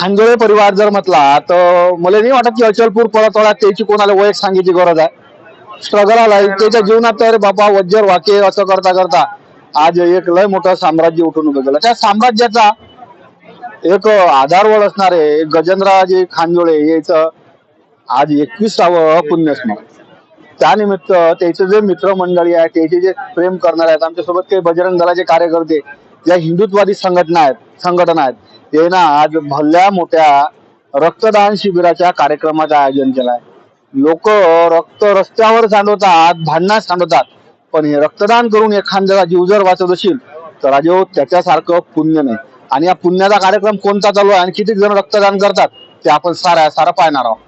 खांदोळे परिवार जर म्हटला तर मला नाही वाटत की अचलपूर परतवाडा त्याची कोणाला वयक सांगायची गरज आहे. स्ट्रगल आलाय त्याच्या जीवनात तर बाबा वज्जर वाके असं करता करता आज एक लय मोठं साम्राज्य उठून उभं केलं. त्या साम्राज्याचा एक आधारवळ असणारे गजेंद्रराजे खांदोळे याचं आज एकविसावं पुण्यस्मरण त्यानिमित्त त्याचे जे मित्रमंडळी आहे त्याचे जे प्रेम करणारे आहेत आमच्यासोबत काही बजरंग दलाचे कार्यकर्ते ज्या हिंदुत्ववादी संघटना आहेत संघटना आहेत. ते ना आज भल्या मोठ्या रक्तदान शिबिराच्या कार्यक्रमाचं आयोजन केलं आहे लोक रक्त रस्त्यावर सांडवतात भांडणात सांडवतात. पण हे रक्तदान करून एखाद्याला जीव जर वाचत असेल तर राजो हो त्याच्यासारखं पुण्य नाही. आणि या पुण्याचा कार्यक्रम कोणता चालू आहे? आणि किती जण रक्तदान करतात? ते आपण सारा सारा पाहणार आहोत.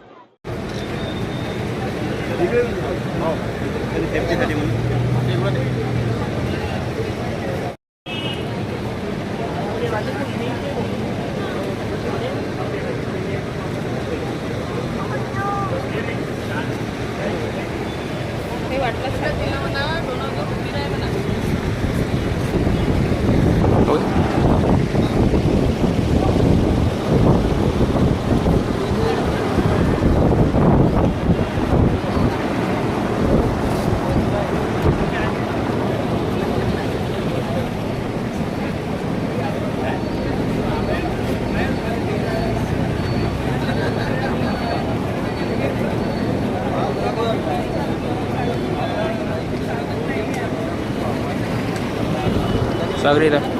Sagrera.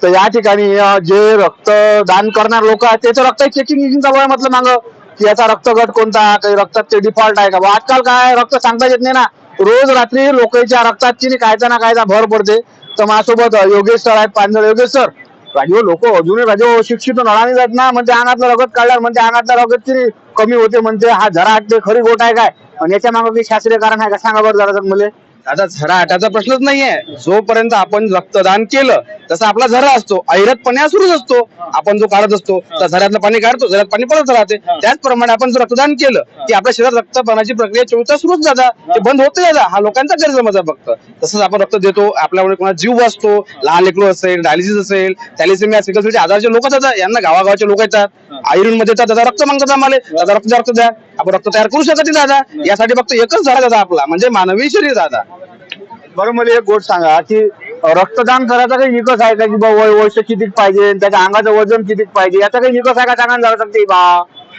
तर या ठिकाणी जे रक्तदान करणार लोक आहेत त्याचं रक्त चेकिंग चालू आहे म्हटलं माग की याचा रक्तगट कोणता काही रक्तात ते डिफॉल्ट आहे का? आजकाल काय रक्त सांगता येत नाही ना. रोज रात्री लोकांच्या रक्तात की कायचा ना कायचा भर पडते. तर माझ्यासोबत योगेश सर आहेत पांजळ योगेश सर. राजीव लोक अजूनही राजीव शिक्षित नळाने जात ना. म्हणजे अंगातलं रगत काढल्यावर म्हणजे अंगातलं रगत ची कमी होते म्हणते. हा जरा ते खरी गोट आहे काय? आणि याच्या मागे काही शास्त्रीय कारण आहे का सांगा बरं जरा मला आता झरा आटाचा प्रश्नच नाहीये. जोपर्यंत आपण रक्तदान केलं तसं आपला झरा असतो. ऐरतपणे सुरूच असतो. आपण जो काढत असतो तर झऱ्यातलं पाणी काढतो झऱ्यात पाणी पडत राहते. त्याचप्रमाणे आपण जर रक्तदान केलं की आपल्या शरीरात रक्तदानाची प्रक्रिया चोवीस सुरूच जाता. ते बंद होत जाता. हा लोकांचा गैरसमज आहे फक्त. तसंच आपण रक्त देतो. आपल्यामुळे कोणा जीव वाचतो. लहान लेकरू असेल डायलिसिस असेल थॅलिसेमिया सिकलसेलचे आजारचे लोक जातात यांना गावागावचे लोक येतात. आयुर्वेदमध्ये येतात. त्याचा रक्त मागतात आम्हाला. दादा रक्त रक्त द्या. आपण रक्त तयार करू शकत नाही दादा. यासाठी फक्त एकच झाला दादा आपला. म्हणजे मानवी शरीर दादा. बरं मला एक गोष्ट सांगा की रक्तदान करायचा काही निकष आहे का की बाबा वय वर्ष किती पाहिजे? त्याच्या अंगाचं वजन किती पाहिजे? याचा काही निकष आहे का? सांगा जरा ते बा.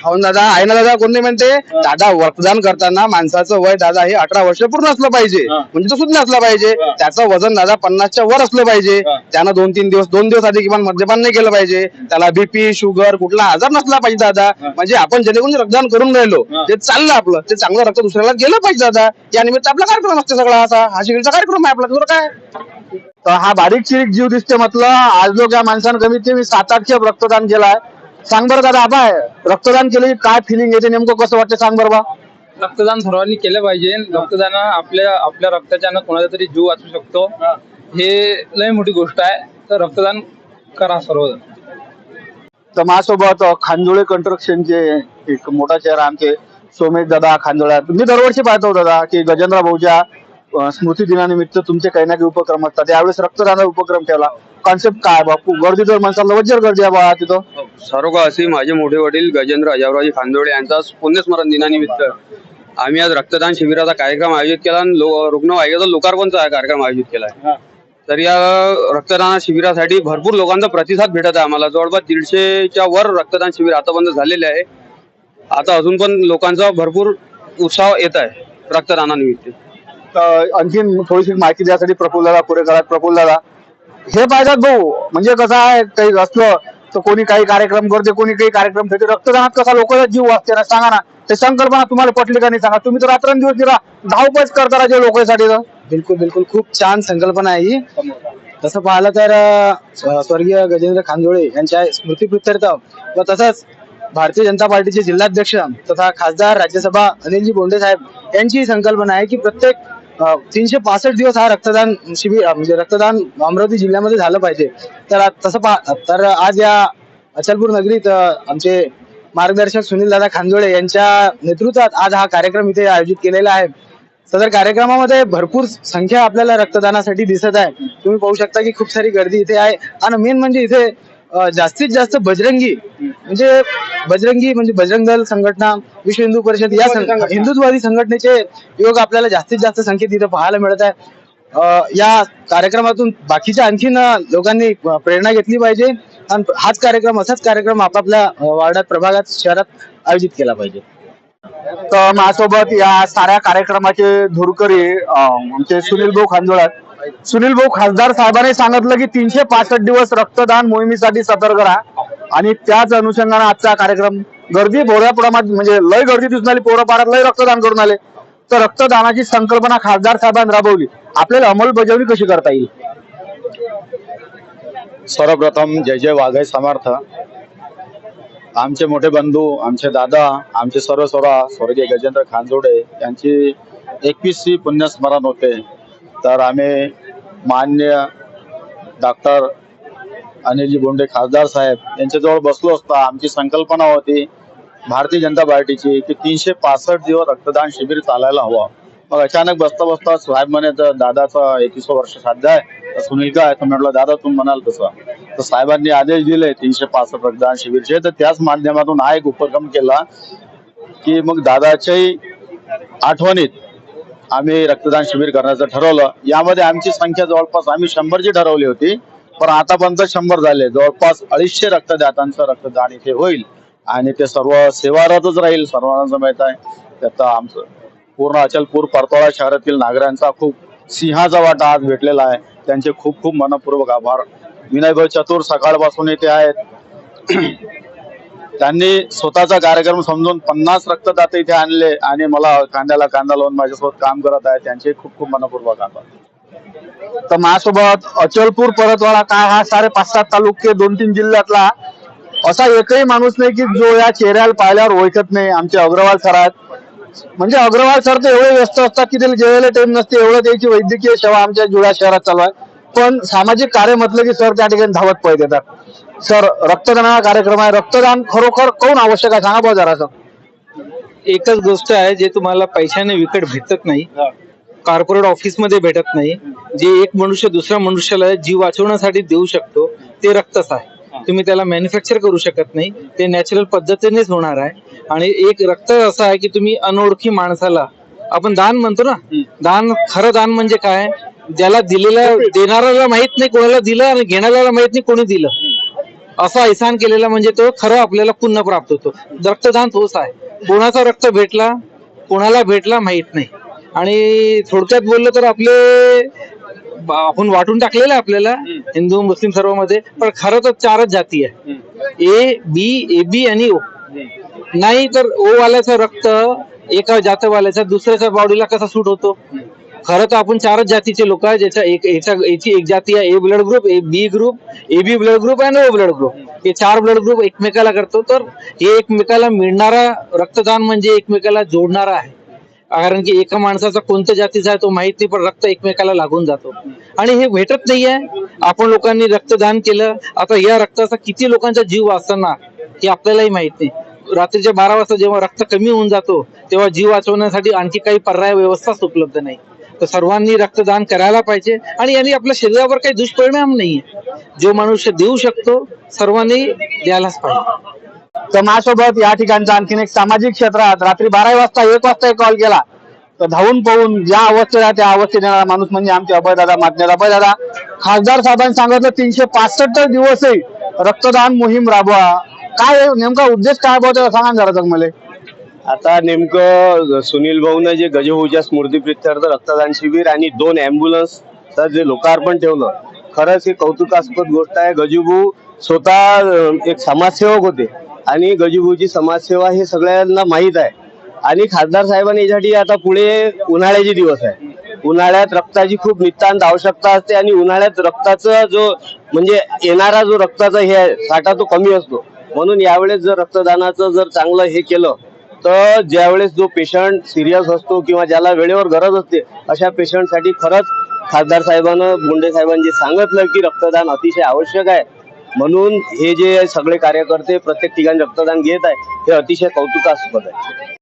हो ना दादा आहे ना दादा कोणी म्हणते? दादा रक्तदान करताना माणसाचं वय दादा हे अठरा वर्ष पूर्ण असलं पाहिजे. म्हणजे तो सुज्ञ असला पाहिजे. त्याचं वजन दादा पन्नासच्या वर असलं पाहिजे. त्यानं दोन तीन दिवस दोन दिवस आधी किमान मद्यपान नाही केलं पाहिजे. त्याला बीपी शुगर कुठला आजार नसला पाहिजे दादा. म्हणजे आपण जेणेकरून रक्तदान करून राहिलो. ते चाललं आपलं ते चांगलं रक्त दुसऱ्याला गेलं पाहिजे दादा. या निमित्त आपला कार्यक्रम असते सगळा असा. हा शिबिरचा कार्यक्रम आहे आपला. काय? तर हा बारीक चिरीक जीव दिसते म्हटलं. आज लोक या माणसानं कमीत कमी सात आठ रक्तदान केलाय. सांग बरं दादा आबा रक्तदान केलं की काय फिलिंग येते नेमकं कसं वाटतं सांग बरं बा. रक्तदान सर्वांनी केलं पाहिजे. रक्तदान आपल्या आपल्या रक्ताच्यानं कोणाचा तरी जीव वाचू शकतो. हे. लय मोठी गोष्ट आहे. तर रक्तदान करा सर्वजण तर माझ्यासोबत खांदोळे कंस्ट्रक्शनचे एक मोठा चेहरा आमचे सोमेश दादा खांदोळा मी दरवर्षी पाहतो दादा की गजेंद्र भाऊच्या स्मृती दिनानिमित्त तुमचे काही ना काही उपक्रम असतात. यावेळेस रक्तदानाचा उपक्रम ठेवला. कॉन्सेप्ट काय बापू? गर्दी तर माणसाला वज्जर गर्दी आहे बा तिथं. सर्व असे माझे मोठे वडील गजेंद्र अजावराजी खांदोळे यांचा पुण्यस्मरण दिनानिमित्त आम्ही आज रक्तदान शिबिराचा कार्यक्रम आयोजित केला आणि रुग्णवाहिकेचा लोकार्पणचा हा कार्यक्रम आयोजित केला आहे. तर या रक्तदान शिबिरासाठी भरपूर लोकांचा प्रतिसाद भेटत आहे आम्हाला. जवळपास दीडशेच्या वर रक्तदान शिबिर आतापर्यंत झालेले आहे. आता अजून पण लोकांचा भरपूर उत्साह येत आहे रक्तदानानिमित्त. आणखीन थोडीशी माहिती द्यासाठी प्रफुल्ल दादा पुढे करा प्रफुल्ल दादा हे पाहिजेत भाऊ. म्हणजे कसं आहे काही असलं तर कोणी काही कार्यक्रम करते कोणी काही कार्यक्रम ठेवते रक्तदानात कसा लोकांचा जीव वाचते ना सांगा ना. ते संकल्पना तुम्हाला पटली का नाही सांगा. तुम्ही तर रात्रंदिवस दिला धावपच करता राजे लोकांसाठी तर. बिलकुल बिलकुल. खूप छान संकल्पना आहे ही. तसं पाहिलं तर अं, स्वर्गीय गजेंद्र खांदोळे यांच्या स्मृतीप्रित्यर्थ व तसंच भारतीय जनता पार्टीचे जिल्हाध्यक्ष तथा खासदार राज्यसभा अनिलजी बोंडे साहेब यांची ही संकल्पना आहे की प्रत्येक तीनशे पासष्ट दिवस हा रक्तदान शिबिर म्हणजे रक्तदान अमरावती जिल्ह्यामध्ये झालं पाहिजे. तर तसं पहा तर आज या अचलपूर नगरीत आमचे मार्गदर्शक सुनील दादा खांदोळे यांच्या नेतृत्वात आज हा कार्यक्रम इथे आयोजित केलेला आहे. सदर कार्यक्रमामध्ये भरपूर संख्या आपल्याला रक्तदानासाठी दिसत आहे. तुम्ही पाहू शकता की खूप सारी गर्दी इथे आहे. आणि मेन म्हणजे इथे जास्तीत जास्त बजरंगी म्हणजे बजरंगी म्हणजे बजरंग दल संघटना विश्व हिंदू परिषद या हिंदुत्ववादी संघटनेचे योग आपल्याला जास्तीत जास्त संख्येत इथे पाहायला मिळत आहे. अं, या कार्यक्रमातून बाकीच्या आणखीन अं, लोकांनी अं, प्रेरणा घेतली पाहिजे आणि हाच कार्यक्रम असाच कार्यक्रम आपापल्या अं, वार्डात प्रभागात शहरात आयोजित केला पाहिजे. तर माझ्यासोबत या साऱ्या कार्यक्रमाचे धुरकरी अं, आमचे सुनील भाऊ खांदोळा सुनील भाऊ खासदार साहेबांनी सांगितलं की तीनशे पासष्ट दिवस रक्तदान मोहिमेसाठी सतर्क राहा. आणि त्याच अनुषंगाने आजचा कार्यक्रम गर्दी भोऱ्या प्रमाणात म्हणजे लय गर्दी दिसून आली पोरं पारात लय रक्तदान करून आले. तर रक्तदानाची संकल्पना खासदार साहेबांनी राबवली. आपल्याला अंमलबजावणी कशी करता येईल? सर्वप्रथम जय जय वाघय समर्थ. आमचे मोठे बंधू आमचे दादा आमचे सर्व सोरा स्वर्गीय गजेंद्र खानजोडे यांची एकवीसशी पुण्यस्मरण होते. तर आम्ही मान्य डॉक्टर अनिलजी बोंडे खासदार साहेब यांच्याजवळ बसलो असता. आमची संकल्पना होती भारतीय जनता पार्टीची की तीनशे पासष्ट दिवस रक्तदान शिबिर चालायला हवं. मग अचानक बसता बसता साहेब म्हणे तर दादाचा एकवीस वर्ष साध्य आहे. तर सुनील काय तर म्हटलं दादा तुम्ही म्हणाल तसं. तर साहेबांनी आदेश दिले तीनशे पासष्ट रक्तदान शिबिरचे तर त्याच माध्यमातून हा एक उपक्रम केला की मग दादाच्याही आठवणीत आम्ही रक्तदान शिबिर करण्याचं ठरवलं. यामध्ये आमची संख्या जवळपास आम्ही शंभरची ठरवली होती पण आतापर्यंत शंभर झाले. जवळपास अडीचशे रक्तदात्यांचं रक्तदान इथे होईल. आणि ते सर्व सेवारतच राहील सर्वांना माहीत आहे. त्याचा आमचं पूर्ण अचलपूर परतोळा शहरातील नागरिकांचा खूप सिंहाचा वाटा आज भेटलेला आहे. त्यांचे खूप खूप मनपूर्वक आभार. विनयभाई चतुर सकाळपासून इथे आहेत. त्यांनी स्वतःचा कार्यक्रम समजून पन्नास रक्तदाते इथे आणले आणि मला कांद्याला कांदा लावून माझ्यासोबत काम करत आहे. त्यांचे खूप खूप मनपूर्वक आभार. तर माझ्यासोबत अचलपूर परतवाडा काय हा सारे पाच सात तालुके दोन तीन जिल्ह्यातला असा एकही माणूस नाही की जो या चेहऱ्याला पाहिल्यावर ओळखत नाही. आमचे अग्रवाल सर आहेत. म्हणजे अग्रवाल सर तर एवढे व्यस्त असतात की त्याला जेवायला टाइम नसते. एवढं त्याची वैद्यकीय सेवा आमच्या जुळ्या शहरात चालू आहे. पण सामाजिक कार्य म्हटलं की सर त्या ठिकाणी धावत पळत येतात. सर रक्तदान कार्यक्रम आहे. रक्तदान खरोखर कोण आवश्यक आहे? सांगा भाऊ जरा सर. एकच गोष्ट आहे जे तुम्हाला पैशाने विकत भेटत नाही कॉर्पोरेट ऑफिसमध्ये भेटत नाही जे एक मनुष्य दुसऱ्या मनुष्याला जीव वाचवण्यासाठी देऊ शकतो ते रक्तच आहे. तुम्ही त्याला मॅन्युफॅक्चर करू शकत नाही ते नॅचरल पद्धतीनेच होणार आहे. आणि एक रक्त असं आहे की तुम्ही अनोळखी माणसाला आपण दान म्हणतो ना दान खरं दान म्हणजे काय? ज्याला दिलेलं देणाऱ्याला माहीत नाही कोणाला दिलं आणि घेणाऱ्याला माहीत नाही कोणी दिलं. असा इसान केलेला म्हणजे तो खरं आपल्याला पुण्य प्राप्त होतो. रक्तदान तोच आहे. कोणाचा रक्त भेटला कोणाला भेटला माहीत नाही. आणि थोडक्यात बोललं तर आपले आपण वाटून टाकलेलं आहे आपल्याला हिंदू मुस्लिम सर्वमध्ये पण खरं तर चारच जाती आहे. ए बी ए बी आणि ओ. नाही तर ओ वाल्याचं रक्त एका जातवाल्याचा दुसऱ्याच्या बॉडीला कसा सूट होतो? खरं तर आपण चारच जातीचे लोक आहे ज्याच्या एक याच्या याची एक जाती आहे A blood group A B group A B blood group आणि ओ ब्लड ग्रुप हे चार ब्लड ग्रुप एकमेकाला करतो. तर हे एकमेकाला मिळणारा रक्तदान म्हणजे एकमेकाला जोडणारा आहे. कारण की एका माणसाचा कोणत्या जातीचा आहे तो माहीत नाही पण रक्त एकमेकाला लागून जातो. आणि हे भेटत नाहीये आपण लोकांनी रक्तदान केलं. आता या रक्ताचा किती लोकांचा जीव वाचताना हे आपल्यालाही माहीत नाही. रात्रीच्या बारा वाजता जेव्हा रक्त कमी होऊन जातो तेव्हा जीव वाचवण्यासाठी आणखी काही पर्याय व्यवस्थाच उपलब्ध नाही. तर सर्वांनी रक्तदान करायला पाहिजे. आणि यांनी आपल्या शरीरावर काही दुष्परिणाम नाही जो मनुष्य देऊ शकतो सर्वांनी द्यायलाच पाहिजे. तर माझ्यासोबत या ठिकाणचा आणखीन एक सामाजिक क्षेत्रात रात्री बारा वाजता एक वाजता एक कॉल केला. तर धावून पाहून ज्या अवस्थेला त्या अवस्थेत येणारा माणूस म्हणजे आमचे अभयदादा मातनेर अभयदादा. खासदार साहेबांनी सांगितलं तीनशे पासष्ट दिवसही रक्तदान मोहीम राबवा. काय नेमका उद्देश काय होता सांगा जरा जग मला आता नेमकं सुनील भाऊनं जे गजहूजा स्मृती प्रित्यर्थ रक्तदान शिबिर आणि दोन अँब्युलन्सचं जे लोकार्पण ठेवलं खरंच ही कौतुकास्पद गोष्ट आहे. गजूभाऊ स्वतः एक समाजसेवक होते आणि गजूभाऊची समाजसेवा हे सगळ्यांना माहीत आहे. आणि खासदार साहेबांनी यासाठी आता पुढे उन्हाळ्याचे दिवस आहे. उन्हाळ्यात रक्ताची खूप नितांत आवश्यकता असते आणि उन्हाळ्यात रक्ताचा जो म्हणजे येणारा जो रक्ताचा हे साठा तो कमी असतो. म्हणून यावेळेस जर रक्तदानाचं जर चांगलं हे केलं तर ज्यावेळेस जो पेशंट सिरियस असतो किंवा ज्याला वेळेवर गरज असते अशा पेशंटसाठी खरंच खासदार साहेबानं मुंडे साहेबांनी जे सांगितलं की रक्तदान अतिशय आवश्यक आहे. म्हणून हे जे सगळे कार्यकर्ते प्रत्येक ठिकाणी रक्तदान घेत आहे हे अतिशय कौतुकास्पद आहे.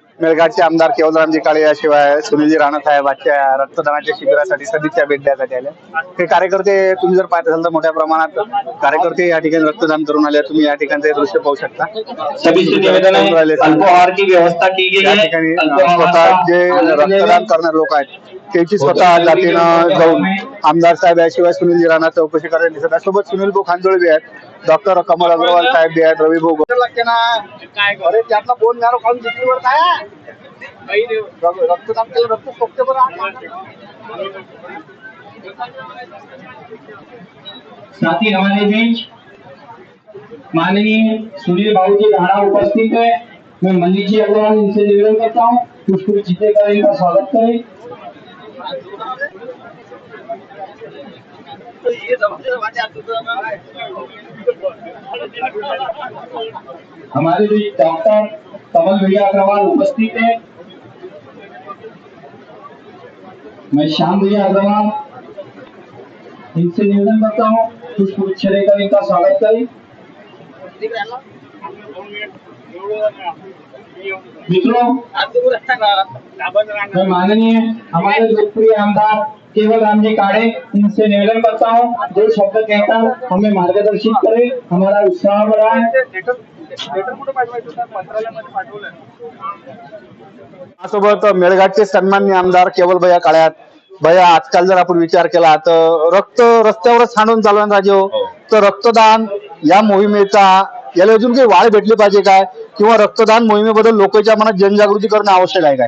मेळघाटचे आमदार केवलरामजी काळे याशिवाय सुनीलजी राणा साहेब आजच्या रक्तदानाच्या शिबिरासाठी सदिच्छा भेट द्यासाठी आले हे कार्यकर्ते तुम्ही जर पाहत असाल तर मोठ्या प्रमाणात कार्यकर्ते या ठिकाणी रक्तदान करून आले तुम्ही या ठिकाणचं दृश्य पाहू शकता. या ठिकाणी स्वतः जे रक्तदान करणारे लोक आहेत त्यांची स्वतः जातीनं जाऊन आमदार साहेब याशिवाय सुनीलजी राणा चौकशी करायला दिसत आहे. सोबत सुनील भाऊ खांदोळे बी आहेत. डॉक्टर कमल अग्रवाल साहेब बी आहेत रवी भाऊ लागते ना अरे त्यातला दोन नॅरो खाऊन जिंकलीवर काय? रक्तदान केलं रक्त सोपते बरं. साथ ही हमारे बीच. माननीय सुनील बाबू जी राणा उपस्थित है मैं मल्लिक जी अग्रवाल इनसे निवेदन करता. हूँ पुष्प जीते कर इनका स्वागत करें हमारे बीच डॉक्टर कमल भैया अग्रवाल उपस्थित है, मैं श्याम भैया अग्रवाल इनसे निवेदन करता हूँ, कुछ गुच्छ लेकर इनका स्वागत करें। मित्रों मैं माननीय हमारे लोकप्रिय आमदार केवल राम जी काड़े इनसे निवेदन करता हूँ दो शब्द कहकर हमें मार्गदर्शित करें हमारा उत्साह बढ़ाए। सोबत मेळघाटचे सन्मान्य आमदार केवल भैया काळ्यात. भैया आजकाल जर आपण विचार केला तर रक्त रस्त्यावरच सांडून चालवणार राजे हो. तर रक्तदान या मोहिमेचा याला अजून काही वाढ भेटली पाहिजे काय? किंवा रक्तदान मोहिमेबद्दल लोकांच्या मनात जनजागृती करणं आवश्यक आहे काय?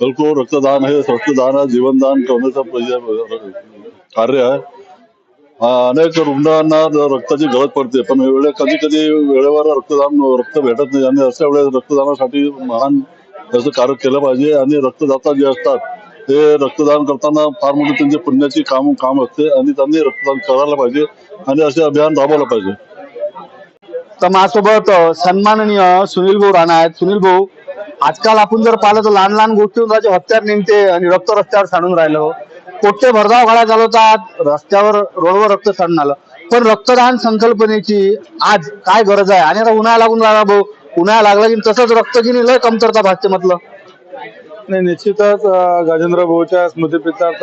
बिलकुल रक्तदान हे रक्तदान जीवनदान करण्याचं कार्य आहे. अनेक रुग्णांना रक्ताची गरज पडते पण वेळे कधी कधी वेळेवर रक्तदान रक्त भेटत नाही आणि अशा वेळेस रक्तदानासाठी महान त्याचं कार्य केलं पाहिजे आणि रक्तदाता जे असतात ते रक्तदान करताना फार मोठी त्यांची पुण्याची काम काम असते आणि त्यांनी रक्तदान करायला पाहिजे आणि असे अभियान राबवलं पाहिजे. तर माझ्यासोबत सन्माननीय सुनील भाऊ राणा आहेत. सुनील भाऊ आजकाल आपण जर पाहिलं तर लहान लहान गोष्टीवर राजे हत्यार निघते आणि रक्त रस्त्यावर सांडून राहिलं. पोट्टे भरधाव गाड्या चालवतात रस्त्यावर रोडवर रक्त सांडून आलं. पण रक्तदान संकल्पनेची आज काय गरज आहे? आणि आता उन्हाळा लागून राहिला भाऊ. उन्हाळा लागला की तसंच रक्त की लय कमतरता भासते म्हटलं. नाही निश्चितच गजेंद्र भाऊच्या स्मृतीप्रित्यर्थ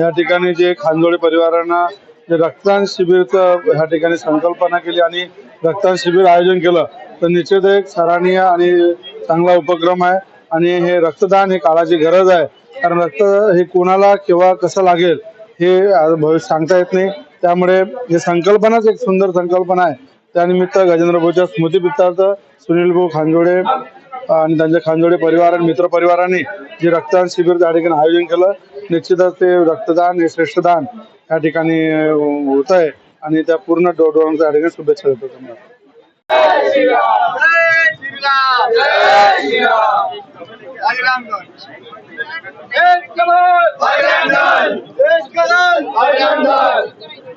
या ठिकाणी जे खांजोळी परिवारांना रक्तदान शिबिरचं ह्या ठिकाणी संकल्पना केली आणि रक्तदान शिबिर आयोजन केलं तर निश्चित एक सराहनीय आणि चांगला उपक्रम आहे. आणि हे रक्तदान ही काळाची गरज आहे. कारण रक्त हे कोणाला केव्हा कसं लागेल हे भविष्य सांगता येत नाही. त्यामुळे हे संकल्पनाच एक सुंदर संकल्पना आहे. त्यानिमित्त गजेंद्र भाऊच्या स्मृतीप्रित्यर्थ सुनील भाऊ खांजोडे आणि त्यांच्या खांजोडे परिवार आणि मित्रपरिवारांनी जे रक्तदान शिबिर त्या ठिकाणी आयोजन केलं. निश्चितच ते रक्तदान हे श्रेष्ठदान या ठिकाणी होत आहे आणि त्या पूर्ण डो- डोळ्यांच्या या ठिकाणी शुभेच्छा देतो तुम्हाला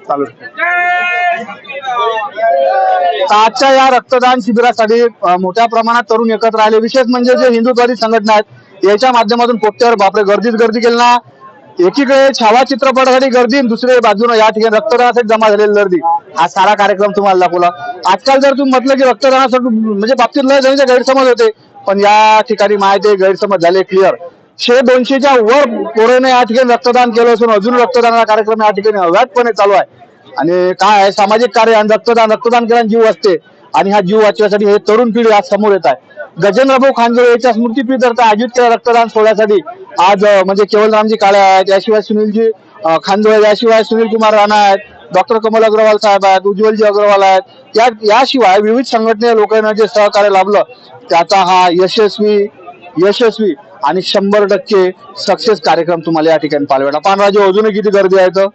चालू आजच्या या रक्तदान शिबिरासाठी मोठ्या प्रमाणात तरुण एकत्र आले. विशेष म्हणजे जे हिंदुत्वादी संघटना आहेत याच्या माध्यमातून पोट्यावर बापरे गर्दीत गर्दी केली ना. एकीकडे छावा चित्रपटासाठी गर्दी दुसऱ्या बाजूने या ठिकाणी रक्तदानासाठी जमा झालेली गर्दी. हा सारा कार्यक्रम तुम्हाला दाखवला. आजकाल जर तुम्ही म्हटलं की रक्तदानासाठी म्हणजे बाबतीत लय जणीचे गैरसमज होते पण या ठिकाणी माहिती गैरसमज झाले क्लिअर शे दोनशेच्या वर पोरेने या ठिकाणी रक्तदान केलं असून अजून रक्तदानाचा कार्यक्रम या ठिकाणी अव्यातपणे चालू आहे. आणि काय आहे? सामाजिक कार्य आणि रक्तदान रक्तदान केल्याने जीव असते आणि हा जीव वाचवण्यासाठी हे तरुण पिढी आज समोर येत आहे. गजेंद्रभाऊ खांजोळे याच्या स्मृतीप्रीत्यर्थ आयोजित केल्या रक्तदान सोहळ्यासाठी आज म्हणजे म्हणजे केवलरामजी काळे आहेत याशिवाय सुनीलजी अं, खांजोळे याशिवाय सुनील कुमार राणा आहेत डॉक्टर कमल अग्रवाल साहेब आहेत उज्ज्वलजी अग्रवाल आहेत. या याशिवाय विविध संघटने लोकांना जे सहकार्य लाभलं त्याचा हा यशस्वी यशस्वी आणि शंभर टक्के सक्सेस कार्यक्रम तुम्हाला या ठिकाणी पाहायला पानराजे अजूनही किती गर्दी आहे तर